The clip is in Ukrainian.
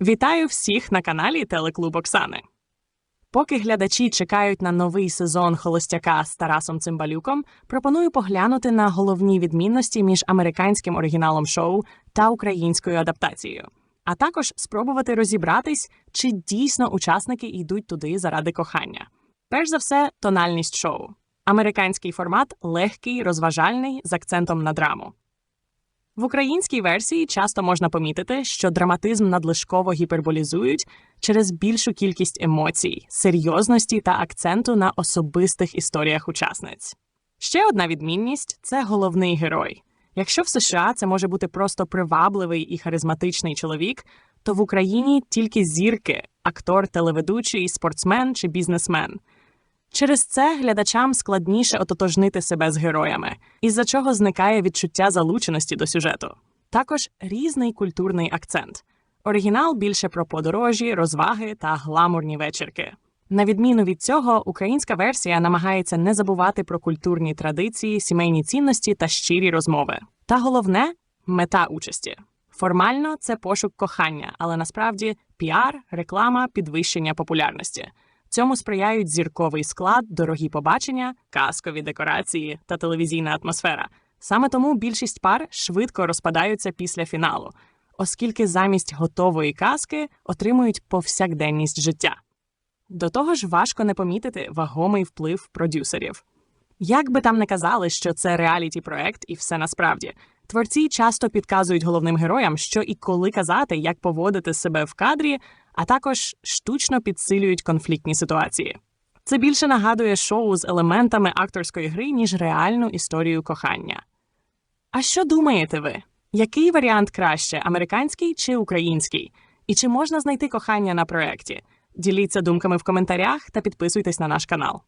Вітаю всіх на каналі Телеклуб Оксани. Поки глядачі чекають на новий сезон Холостяка з Тарасом Цимбалюком, пропоную поглянути на головні відмінності між американським оригіналом шоу та українською адаптацією, а також спробувати розібратись, чи дійсно учасники йдуть туди заради кохання. Перш за все, тональність шоу. Американський формат легкий, розважальний з акцентом на драму. В українській версії часто можна помітити, що драматизм надлишково гіперболізують через більшу кількість емоцій, серйозності та акценту на особистих історіях учасниць. Ще одна відмінність це головний герой. Якщо в США це може бути просто привабливий і харизматичний чоловік, то в Україні тільки зірки, актор, телеведучий, спортсмен чи бізнесмен. Через це глядачам складніше ототожнити себе з героями, із-за чого зникає відчуття залученості до сюжету. Також різний культурний акцент. Оригінал більше про подорожі, розваги та гламурні вечірки. На відміну від цього, українська версія намагається не забувати про культурні традиції, сімейні цінності та щирі розмови. Та головне мета участі. Формально це пошук кохання, але насправді піар, реклама, підвищення популярності. Цьому сприяють зірковий склад, дорогі побачення, казкові декорації та телевізійна атмосфера. Саме тому більшість пар швидко розпадаються після фіналу, оскільки замість готової казки отримують повсякденність життя. До того ж, важко не помітити вагомий вплив продюсерів. Як би там не казали, що це реаліті проект і все насправді, творці часто підказують головним героям, що і коли казати, як поводити себе в кадрі, а також штучно підсилюють конфліктні ситуації. Це більше нагадує шоу з елементами акторської гри, ніж реальну історію кохання. А що думаєте ви? Який варіант краще американський чи український? І чи можна знайти кохання на проєкті? Діліться думками в коментарях та підписуйтесь на наш канал.